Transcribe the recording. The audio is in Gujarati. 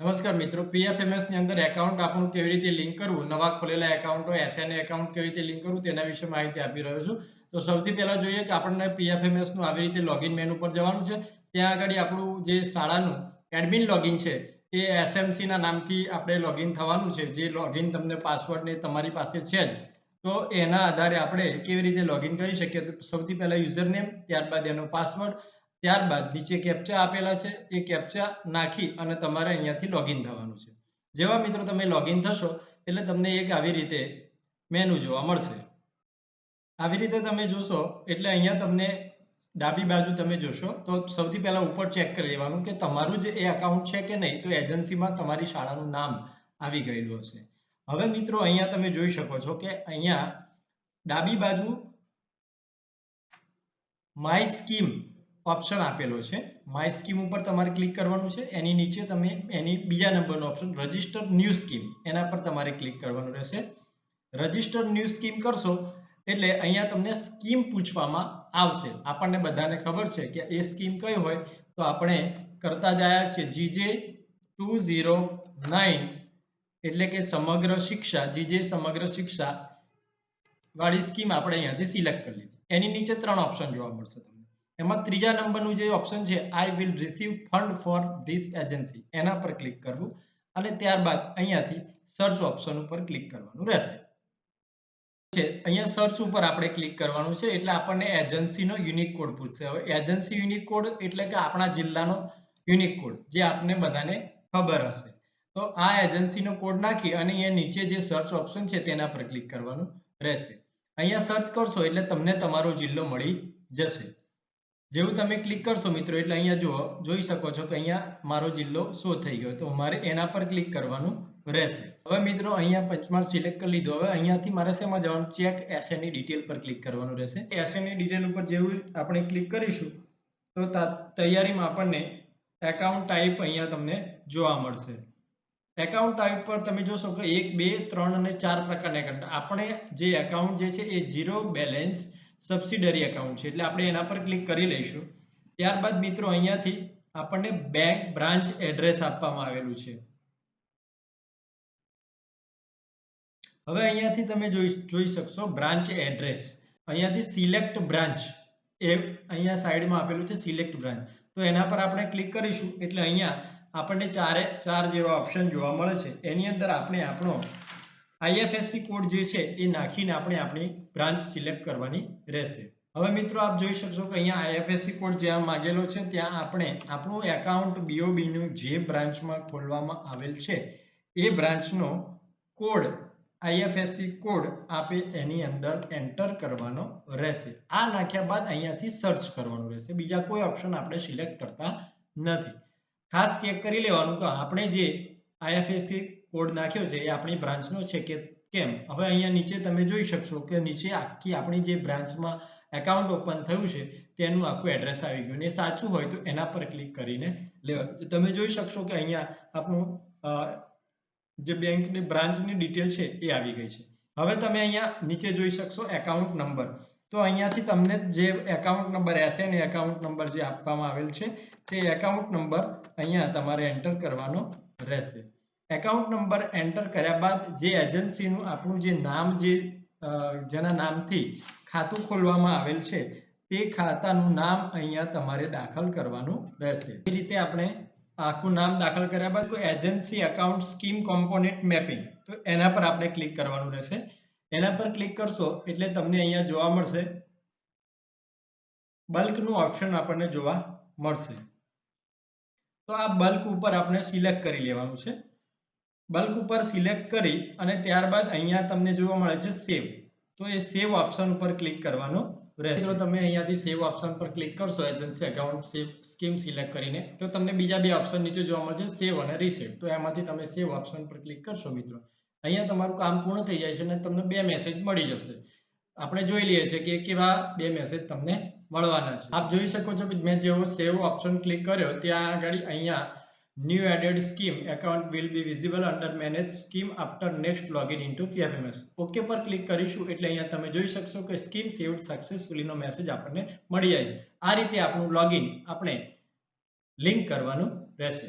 નમસ્કાર મિત્રો પીએફએમએસની અંદર એકાઉન્ટ આપણું કેવી રીતે લિંક કરવું, નવા ખોલેલા એકાઉન્ટ હોય એસએનએ એકાઉન્ટ કેવી રીતે લિંક કરવું, તેના વિશે માહિતી આપી રહ્યો છું. તો સૌથી પહેલા જોઈએ કે આપણને પીએફએમએસનું આવી રીતે લોગિન મેનુ પર જવાનું છે. ત્યાં આગળ આપણું જે શાળાનું એડમિન લોગિન છે, એ એસએમસી ના નામથી આપણે લોગિન થવાનું છે. જે લોગિન તમને પાસવર્ડ ને તમારી પાસે છે જ. તો એના આધારે આપણે કેવી રીતે લોગિન કરી શકીએ? તો સૌથી પહેલા યુઝર નેમ ત્યારબાદ એનો પાસવર્ડ ત્યારબાદ નીચે કેપ્ચા આપેલા છે. એ કેપ્ચા નાખી અને તમારે અહીંયાથી લોગિન થવાનું છે. જેવા મિત્રો તમે લોગિન થશો, એટલે તમને એક આવી રીતે મેનુ જોવા મળશે. આવી રીતે તમે જોશો, એટલે અહીંયા તમને ડાબી બાજુ તમે જોશો, તો સૌથી પહેલાં ઉપર ચેક કરી લેવાનું કે તમારું જે એ અકાઉન્ટ છે કે નહીં, તો એજન્સીમાં તમારી શાળાનું નામ આવી ગયેલું હશે. હવે મિત્રો અહીંયા તમે જોઈ શકો છો કે અહીંયા ડાબી બાજુ માય સ્કીમ ઓપ્શન આપેલો છે. માય સ્કીમ ઉપર તમારે ક્લિક કરવાનું છે. એની નીચે તમે એની બીજા નંબરનો ઓપ્શન રજિસ્ટર ન્યૂ સ્કીમ એના પર તમારે ક્લિક કરવાનું રહેશે. રજિસ્ટર્ડ ન્યૂ સ્કીમ કરશો એટલે અહીંયા તમને સ્કીમ પૂછવામાં આવશે. આપણને બધાને ખબર છે કે એ સ્કીમ કઈ હોય? તો આપણે કરતા જયા છીએ જીજે ટુ ઝીરો નાઇન એટલે કે સમગ્ર શિક્ષા, જીજે સમગ્ર શિક્ષા વાળી સ્કીમ આપણે અહીંયાથી સિલેક્ટ કરી લીધી. એની નીચે ત્રણ ઓપ્શન જોવા મળશે તમને. એમાં ત્રીજા નંબરનું જે ઓપ્શન છે I will receive fund for this agency એના પર ક્લિક કરવું અને ત્યારબાદ અહીંયાથી સર્ચ ઓપ્શન ઉપર ક્લિક કરવાનું રહેશે. અહીંયા સર્ચ ઉપર આપણે ક્લિક કરવાનું છે, એટલે આપણને એજન્સીનો યુનિક કોડ પૂછશે. હવે એજન્સી યુનિક કોડ એટલે કે આપણા જિલ્લાનો યુનિક કોડ જે આપને બધાને ખબર હશે. તો આ એજન્સીનો કોડ નાખી અને અહીંયા નીચે જે સર્ચ ઓપ્શન છે, તેના પર ક્લિક કરવાનું રહેશે. અહીંયા સર્ચ કરશો એટલે તમને તમારો જિલ્લો મળી જશે. જેવું તમે ક્લિક કરશો મિત્રો, એટલે અહીંયા જુઓ, જોઈ શકો છો કે અહીંયા મારો જિલ્લો શો થઈ ગયો. તો મારે એના પર ક્લિક કરવાનું રહેશે. હવે મિત્રો, અહીંયા પંચમહાલ સિલેક્ટ કરી લીધો. હવે અહીંયાથી મારે શેમાં જવાનું? ચેક એસએનની ડિટેલ પર ક્લિક કરવાનું રહેશે. એસએનની ડિટેલ ઉપર જેવું આપણે ક્લિક કરીશું, તો તૈયારીમાં આપણને એકાઉન્ટ ટાઈપ અહીંયા તમને જોવા મળશે. એકાઉન્ટ ટાઈપ પર તમે જોશો કે એક, બે, ત્રણ અને ચાર પ્રકારના એકાઉન્ટ આપણે જે એકાઉન્ટ જે છે એ ઝીરો બેલેન્સ સબસિડરી એકાઉન્ટ છે. એટલે આપણે એના પર ક્લિક કરી લઈશું. ત્યારબાદ મિત્રો અહીંયાથી આપણને બેંક બ્રાન્ચ એડ્રેસ આપવામાં આવેલું છે. હવે અહીંયાથી તમે જોઈ જોઈ શકશો બ્રાન્ચ એડ્રેસ અહીંયાથી સિલેક્ટ બ્રાન્ચ એ અહીંયા સાઈડમાં આપેલું છે સિલેક્ટ બ્રાન્ચ તો એના પર આપણે ક્લિક કરીશું. એટલે અહીંયા આપણને ચારે, ચાર જેવા ઓપ્શન જોવા મળે છે. એની અંદર આપણે આપણો આઈએફએસસી કોડ જે છે, એ નાખીને આપણે આપણી બ્રાન્ચ સિલેક્ટ કરવાની રહેશે. હવે મિત્રો આપ જોઈ શકશો કે અહીંયા આઈએફએસસી કોડ જ્યાં માંગેલો છે, ત્યાં આપણે આપણું એકાઉન્ટ બીઓબીનું જે બ્રાન્ચમાં ખોલવામાં આવેલ છે, એ બ્રાન્ચનો કોડ આઈએફએસસી કોડ આપે એની અંદર એન્ટર કરવાનો રહેશે. આ નાખ્યા બાદ અહીંયાથી સર્ચ કરવાનું રહેશે. બીજા કોઈ ઓપ્શન આપણે સિલેક્ટ કરતા નથી. ખાસ ચેક કરી લેવાનું કે આપણે જે આઈએફએસસી કોડ નાખ્યો છે એ આપણી બ્રાન્ચનો છે કે કેમ? હવે અહીંયા નીચે તમે જોઈ શકશો કે નીચે આખી આપણી જે બ્રાન્ચમાં એકાઉન્ટ ઓપન થયું છે, તેનું આખું એડ્રેસ આવી ગયું ને સાચું હોય તો એના પર ક્લિક કરીને લેવા. તમે જોઈ શકશો કે અહીંયા આપણું જે બેંકની બ્રાન્ચની ડિટેલ છે એ આવી ગઈ છે. હવે તમે અહીંયા નીચે જોઈ શકશો એકાઉન્ટ નંબર તો અહીંયાથી તમને જે account number SN account number જે આપવામાં આવેલ છે, તે એકાઉન્ટ નંબર અહીંયા તમારે એન્ટર કરવાનો રહેશે. એકાઉન્ટ નંબર એન્ટર કર્યા બાદ જે એજન્સીનું આપણું જે નામ જે જેના નામથી ખાતું ખોલવામાં આવેલ છે, તે ખાતાનું નામ અહીંયા તમારે દાખલ કરવાનું રહેશે. એ રીતે આપણે આખું નામ દાખલ કર્યા બાદ કોઈ agency account scheme component mapping તો એના પર આપણે ક્લિક કરવાનું રહેશે. એના પર ક્લિક કરશો એટલે તમને અહીંયા જોવા મળશે. બલ્કનું ઓપ્શન આપણને જોવા મળશે. તો આ બલ્ક ઉપર આપણે સિલેક્ટ કરી લેવાનું છે. બલ્ક ઉપર સિલેક્ટ કરી અને ત્યારબાદ અહીંયા તમને જોવા મળે છે સેવ તો એ સેવ ઓપ્શન ઉપર ક્લિક કરવાનું રહેશે. તમે અહીંયાથી સેવ ઓપ્શન પર ક્લિક કરશો agency account save scheme select કરીને, તો તમને બીજા બે ઓપ્શન નીચે જોવા મળશે સેવ અને રીસેટ તો એમાંથી તમે સેવ ઓપ્શન પર ક્લિક કરશો, મિત્રો. અહીંયા તમારું કામ પૂર્ણ થઈ જાય છે અને તમને બે મેસેજ મળી જશે. આપણે જોઈ લઈએ છીએ કે કેવા બે મેસેજ તમને મળવાના છે. આપ જોઈ શકો છો કે મેં જેવો સેવ ઓપ્શન ક્લિક કર્યો, ત્યાં આગળ અહીંયા new added scheme account will be visible under manage scheme after next login into pfms okay પર ક્લિક કરીશું એટલે અહીંયા તમે જોઈ શકશો કે સ્કીમ સેવ્ડ સક્સેસફુલી નો મેસેજ આપણને મળી જાય છે આ રીતે આપણું લોગિન આપણે લિંક કરવાનું રહેશે